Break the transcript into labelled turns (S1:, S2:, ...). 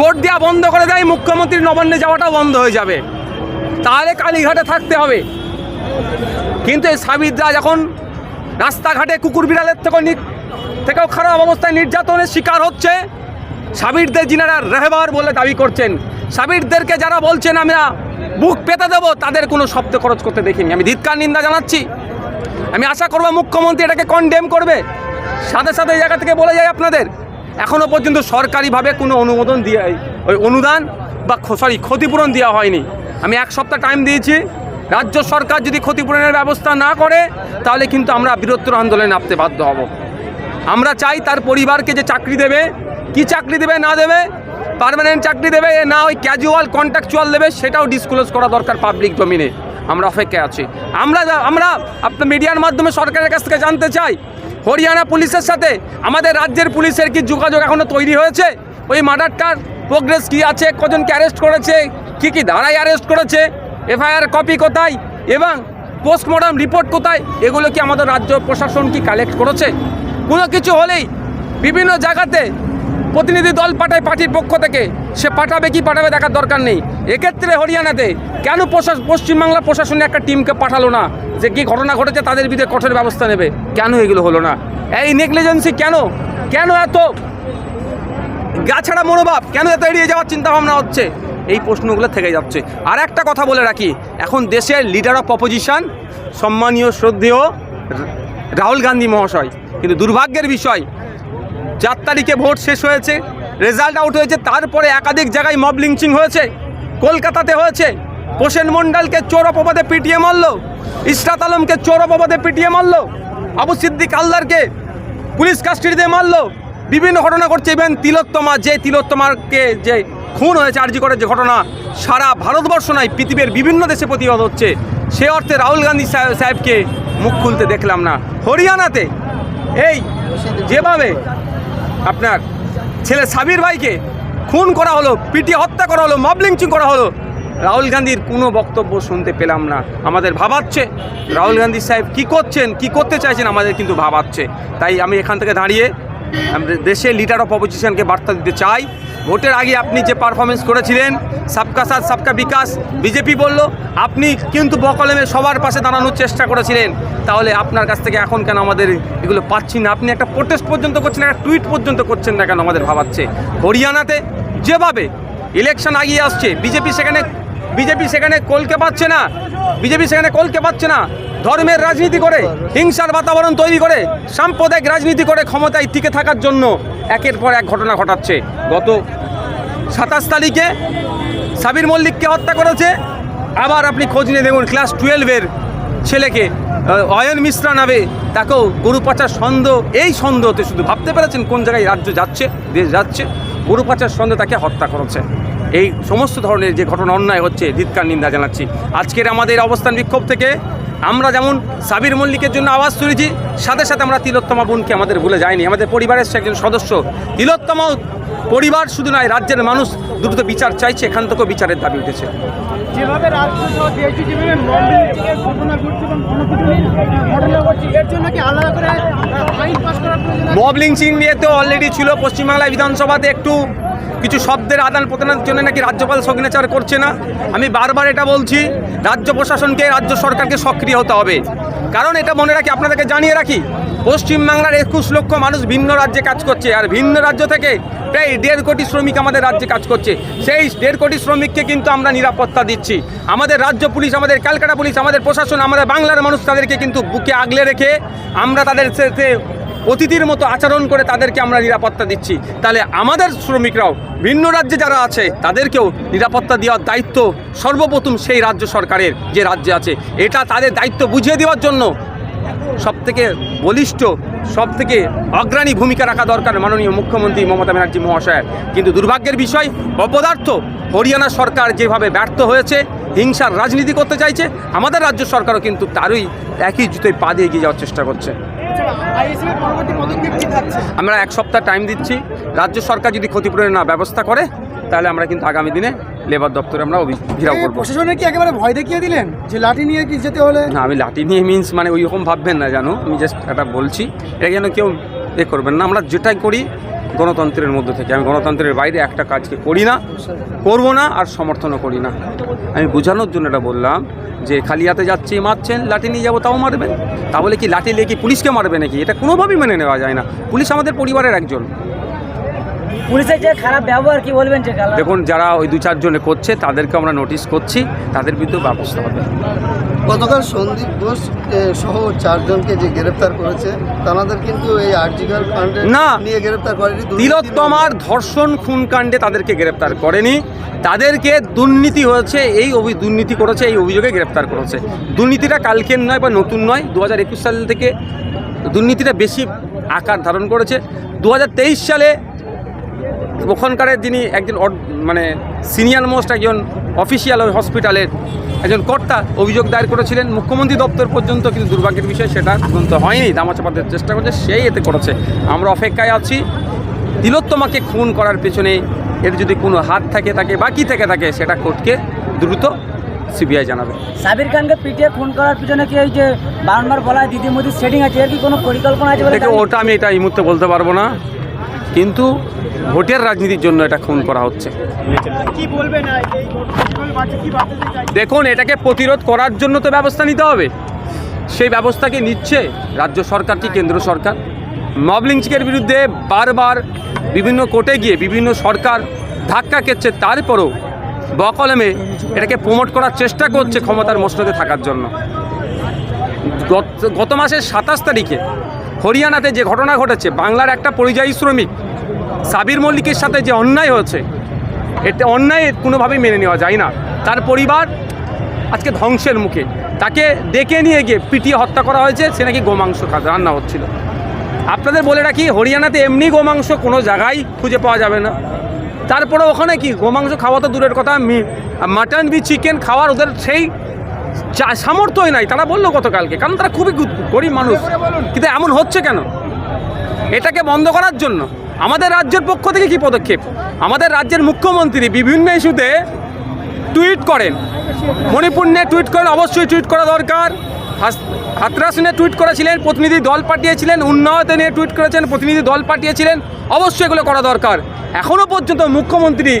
S1: Vote দেওয়া বন্ধ করে দেয় মুখ্যমন্ত্রী নবান্নে যাওয়াটাও বন্ধ হয়ে যাবে। তাহলে কালীঘাটে থাকতে হবে। কিন্তু এই সাবিদরা যখন রাস্তাঘাটে কুকুর বিড়ালের থেকেও থেকেও খারাপ অবস্থায় নির্যাতনের শিকার হচ্ছে সাবিরদের যিনারা রেহবার বলে দাবি করছেন সাবিরদেরকে যারা বলছেন, আমরা বুক পেতে দেবো, তাদের কোনো শব্দ খরচ করতে দেখিনি। আমি ধিৎকার নিন্দা জানাচ্ছি। আমি আশা করব মুখ্যমন্ত্রী এটাকে কন্ডেম করবে। সাথে সাথে এই জায়গা থেকে বলে যায় আপনাদের এখনও পর্যন্ত সরকারিভাবে কোনো অনুমোদন দিয়ে ওই অনুদান বা সরি ক্ষতিপূরণ দেওয়া হয়নি। আমি এক সপ্তাহ টাইম দিয়েছি। রাজ্য সরকার যদি ক্ষতিপূরণের ব্যবস্থা না করে, তাহলে কিন্তু আমরা বৃহত্তর আন্দোলনে নামতে বাধ্য হব। আমরা চাই তার পরিবারকে যে চাকরি দেবে, কি চাকরি দেবে, না দেবে পার্মানেন্ট চাকরি দেবে না ওই ক্যাজুয়াল কন্ট্রাকচুয়াল দেবে, সেটাও ডিসক্লোজ করা দরকার পাবলিক ডোমিনে আমরা অপেক্ষায় আছি। আমরা আমরা আপনার মিডিয়ার মাধ্যমে সরকারের কাছ থেকে জানতে চাই হরিয়ানা পুলিশের সাথে আমাদের রাজ্যের পুলিশের কি যোগাযোগ এখনও তৈরি হয়েছে? ওই মার্ডারটার প্রোগ্রেস কি আছে? কজনকে অ্যারেস্ট করেছে? কি কি ধারায় অ্যারেস্ট করেছে? এফআইআর কপি কোথায়? এবং পোস্টমর্টম রিপোর্ট কোথায়? এগুলো কি আমাদের রাজ্য প্রশাসন কি কালেক্ট করেছে? কোনো কিছু হলেই বিভিন্ন জায়গাতে প্রতিনিধি দল পাঠায় পার্টির পক্ষ থেকে। সে পাঠাবে কি পাঠাবে দেখার দরকার নেই। এক্ষেত্রে হরিয়ানাতে কেন পশ্চিমবাংলা প্রশাসনে একটা টিমকে পাঠালো না? যে কি ঘটনা ঘটেছে তাদের বিরুদ্ধে কঠোর ব্যবস্থা নেবে। কেন এগুলো হলো না? এই নেগলিজেন্সি কেন? কেন এত গাছাড়া মনোভাব? কেন এত এড়িয়ে যাওয়ার চিন্তা ভাবনা হচ্ছে? এই প্রশ্নগুলো থেকে যাচ্ছে। আর একটা কথা বলে রাখি, এখন দেশের লিডার অফ অপোজিশন সম্মানীয়, শ্রদ্ধেয় রাহুল গান্ধী মহাশয়। কিন্তু দুর্ভাগ্যের বিষয়, চার তারিখে ভোট শেষ হয়েছে রেজাল্ট আউট হয়েছে, তারপরে একাধিক জায়গায় মব লিঞ্চিং হয়েছে, কলকাতাতে হয়েছে, প্রসেন মণ্ডলকে চোর অপবাদে পিটিয়ে মারল। ইশরাত আলমকে চোর অপবাদে পিটিয়ে মারল। আবু সিদ্দিক আল্লাহরকে পুলিশ কাস্টাডিতে মারলো। বিভিন্ন ঘটনা ঘটছে। ইভেন তিলোত্তমা, যে তিলোত্তমাকে যে খুন হয়েছে, আরজি করে যে ঘটনা, সারা ভারতবর্ষ নয়, পৃথিবীর বিভিন্ন দেশে প্রতিবাদ হচ্ছে। সে অর্থে রাহুল গান্ধী সাহেবকে মুখ খুলতে দেখলাম না। হরিয়ানাতে এই যেভাবে আপনার ছেলে সাবির ভাইকে খুন করা হলো, পিটিয়ে হত্যা করা হলো মব লিঞ্চিং করা হলো রাহুল গান্ধীর কোনো বক্তব্য শুনতে পেলাম না। আমাদের ভাবাচ্ছে, রাহুল গান্ধী সাহেব কি করছেন, কি করতে চাইছেন আমাদের কিন্তু ভাবাচ্ছে। তাই আমি এখান থেকে দাঁড়িয়ে দেশের লিডার অফ অপোজিশনকে বার্তা দিতে চাই। ভোটের আগে আপনি যে পারফরমেন্স করেছিলেন, সাবকা সাথ, সবকা বিকাশ, বিজেপি বলল, আপনি কিন্তু বকলমে সবার পাশে দাঁড়ানোর চেষ্টা করেছিলেন। তাহলে আপনার কাছ থেকে এখন কেন আমাদের এগুলো পাচ্ছি না? আপনি একটা প্রোটেস্ট পর্যন্ত করছেন, একটা টুইট পর্যন্ত করছেন না কেন আমাদের ভাবাচ্ছে? হরিয়ানাতে যেভাবে ইলেকশন আগিয়ে আসছে, বিজেপি সেখানে বিজেপি সেখানে কলকে পাচ্ছে না। বিজেপি সেখানে কলকে পাচ্ছে না। ধর্মের রাজনীতি করে, হিংসার বাতাবরণ তৈরি করে, সাম্প্রদায়িক রাজনীতি করে ক্ষমতায় টিকে থাকার জন্য একের পর এক ঘটনা ঘটাচ্ছে। গত সাতাশ তারিখে সাবির মল্লিককে হত্যা করেছে। আবার আপনি খোঁজ নিয়ে দেখুন, ক্লাস টুয়েলভের ছেলেকে অয়ন মিশ্রা নামে তাকেও গরু পাচার সন্দেহ এই সন্দেহতে শুধু ভাবতে পেরেছেন কোন জায়গায় রাজ্য যাচ্ছে, দেশ যাচ্ছে। গরু পাচার সন্দেহ তাকে হত্যা করেছে। এই সমস্ত ধরনের যে ঘটনা অন্যায় হচ্ছে ধিৎকার নিন্দা জানাচ্ছি। আজকের আমাদের অবস্থান বিক্ষোভ থেকে আমরা যেমন সাবির মল্লিকের জন্য আওয়াজ তুলেছি সাথে সাথে আমরা তিলোত্তমা বোনকে আমাদের ভুলে যায়নি আমাদের পরিবারের সে একজন সদস্য। তিলোত্তমা পরিবার শুধু নয় রাজ্যের মানুষ দ্রুত বিচার চাইছে এখান থেকেও বিচারের দাবি উঠেছে।
S2: যেভাবে?
S1: মব লিঞ্চিং নিয়ে তো অলরেডি ছিল পশ্চিমবাংলা বিধানসভাতে একটু কিছু শব্দের আদান প্রদানের জন্য নাকি রাজ্যপাল সগ্নেচার করছে না? আমি বারবার এটা বলছি, রাজ্য প্রশাসনকে, রাজ্য সরকারকে সক্রিয় হতে হবে। কারণ এটা মনে রাখি, আপনাদেরকে জানিয়ে রাখি, পশ্চিমবাংলার একুশ লক্ষ মানুষ ভিন্ন রাজ্যে কাজ করছে, আর ভিন্ন রাজ্য থেকে প্রায় দেড় কোটি শ্রমিক আমাদের রাজ্যে কাজ করছে। সেই দেড় কোটি শ্রমিককে কিন্তু আমরা নিরাপত্তা দিচ্ছি। আমাদের রাজ্য পুলিশ, আমাদের ক্যালকাটা পুলিশ, আমাদের প্রশাসন, আমাদের বাংলার মানুষ তাদেরকে কিন্তু বুকে আগলে রেখে আমরা তাদের সাথে অতিথির মতো আচরণ করে তাদেরকে আমরা নিরাপত্তা দিচ্ছি। তাহলে আমাদের শ্রমিকরাও, ভিন্ন রাজ্যে যারা আছে, তাদেরকেও নিরাপত্তা দেওয়ার দায়িত্ব সর্বপ্রথম সেই রাজ্য সরকারের যে রাজ্যে আছে। এটা তাদের দায়িত্ব বুঝিয়ে দেওয়ার জন্য সব থেকে বলিষ্ঠ সব থেকে অগ্রণী ভূমিকা রাখা দরকার মাননীয় মুখ্যমন্ত্রী মমতা ব্যানার্জি মহাশয়ের। কিন্তু দুর্ভাগ্যের বিষয়, অপদার্থ হরিয়ানা সরকার যেভাবে ব্যর্থ হয়েছে, হিংসার রাজনীতি করতে চাইছে, আমাদের রাজ্য সরকারও কিন্তু তারই একই জুতোয় পা দিয়ে এগিয়ে যাওয়ার চেষ্টা করছে। আমরা এক সপ্তাহ টাইম দিচ্ছি। রাজ্য সরকার যদি ক্ষতিপূরণের না ব্যবস্থা করে তাহলে আমরা কিন্তু আগামী দিনে লেবার দপ্তরে আমরা ঘেরাও করব।
S2: প্রশাসনের কি একেবারে ভয় দেখিয়ে দিলেন? যে লাঠি নিয়ে কি যেতে হলে?
S1: না আমি লাঠি নিয়ে মিন্স মানে ওই রকম ভাববেন না জানো আমি জাস্ট এটা বলছি। এটা যেন কেউ এ করবেন না। আমরা যেটাই করি গণতন্ত্রের মধ্যে থেকে। আমি গণতন্ত্রের বাইরে একটা কাজকে করি না করব না আর সমর্থনও করি না। আমি বোঝানোর জন্য এটা বললাম যে খালি হাতে যাচ্ছি, মারছেন, লাঠি নিয়ে যাব, তাও মারবেন? তাহলে কি লাঠি নিয়ে কি পুলিশকে মারবে নাকি? এটা কোনোভাবেই মেনে নেওয়া যায় না। পুলিশ আমাদের পরিবারের একজন।
S3: পুলিশের যে খারাপ ব্যবহার কি বলবেন যে
S1: দেখুন যারা ওই দু চারজনে করছে তাদেরকে আমরা নোটিশ করছি তাদের বিরুদ্ধে ব্যবস্থা হবে।
S4: গতকাল সন্দীপ ঘোষ সহ চারজনকে যে গ্রেপ্তার করেছে তাদের কিন্তু এই আর্জিকাল কাণ্ডে
S1: না।
S4: নিয়ে গ্রেপ্তার করেনি
S1: তিলোত্তমার ধর্ষণ খুন কাণ্ডে তাদেরকে গ্রেপ্তার করেনি। তাদেরকে দুর্নীতি হয়েছে এই অভি দুর্নীতি করেছে এই অভিযোগে গ্রেপ্তার করেছে। দুর্নীতিটা কালকের নয় বা নতুন নয় দু হাজার একুশ সাল থেকে দুর্নীতিটা বেশি আকার ধারণ করেছে। দু হাজার তেইশ সালে ওখানকারের যিনি একজন মানে সিনিয়র মোস্ট একজন অফিসিয়াল ওই হসপিটালের একজন কর্তা অভিযোগ দায়ের করেছিলেন মুখ্যমন্ত্রী দপ্তর পর্যন্ত কিন্তু দুর্ভাগ্যের বিষয় সেটা তদন্ত হয়নি দামাচাপাতের চেষ্টা করছে সেই এতে করেছে। আমরা অপেক্ষায় আছি তিলোত্তমাকে খুন করার পেছনে এর যদি কোনো হাত থাকে তাকে বাকি থেকে থাকে সেটা কোর্টকে দ্রুত সিবিআই জানাবে।
S3: সাবির খানকে পিটিয়ে খুন করার পিছনে কি এই যে বারবার বলা দিদি মোদির সেটিং আছে এর কি কোনো পরিকল্পনা আছে
S1: দেখো ওটা আমি এটা এই মুহূর্তে বলতে পারব না। কিন্তু ভোটের রাজনীতির জন্য এটা খুন করা হচ্ছে। দেখুন এটাকে প্রতিরোধ করার জন্য তো ব্যবস্থা নিতে হবে। সেই ব্যবস্থাকে নিচ্ছে রাজ্য সরকার কি কেন্দ্র সরকার? মব লিঞ্চিংয়ের বিরুদ্ধে বারবার বিভিন্ন কোর্টে গিয়ে বিভিন্ন সরকার ধাক্কা খেচ্ছে তারপরও বকলমে এটাকে প্রমোট করার চেষ্টা করছে ক্ষমতার মসনদে থাকার জন্য। গত- গত মাসের সাতাশ তারিখে হরিয়ানাতে যে ঘটনা ঘটেছে, বাংলার একটা পরিযায়ী শ্রমিক, সাবির মল্লিকের সাথে যে অন্যায় হয়েছে এতে অন্যায় কোনোভাবেই মেনে নেওয়া যায় না। তার পরিবার আজকে ধ্বংসের মুখে। তাকে ডেকে নিয়ে গিয়ে পিটিয়ে হত্যা করা হয়েছে, সে নাকি গোমাংস রান্না হচ্ছিল। আপনাদের বলে রাখি, হরিয়ানাতে এমনি গোমাংস কোনো জায়গায় খুঁজে পাওয়া যাবে না। তারপরে ওখানে কি, গোমাংস খাওয়া তো দূরের কথা মাটন বি চিকেন খাওয়ার ওদের সেই সামর্থ্যই নাই। তারা বলল গতকালকে কারণ তারা খুবই গরিব মানুষ। কিন্তু এমন হচ্ছে কেন? এটাকে বন্ধ করার জন্য আমাদের রাজ্যের পক্ষ থেকে কি পদক্ষেপ? আমাদের রাজ্যের মুখ্যমন্ত্রী বিভিন্ন ইস্যুতে টুইট করেন। মণিপুর নিয়ে টুইট করেন অবশ্যই টুইট করা দরকার। হাতরাস নিয়ে টুইট করেছিলেন প্রতিনিধি দল পাঠিয়েছিলেন উন্নয়তে নিয়ে টুইট করেছেন প্রতিনিধি দল পাঠিয়েছিলেন অবশ্যই এগুলো করা দরকার। এখনও পর্যন্ত মুখ্যমন্ত্রী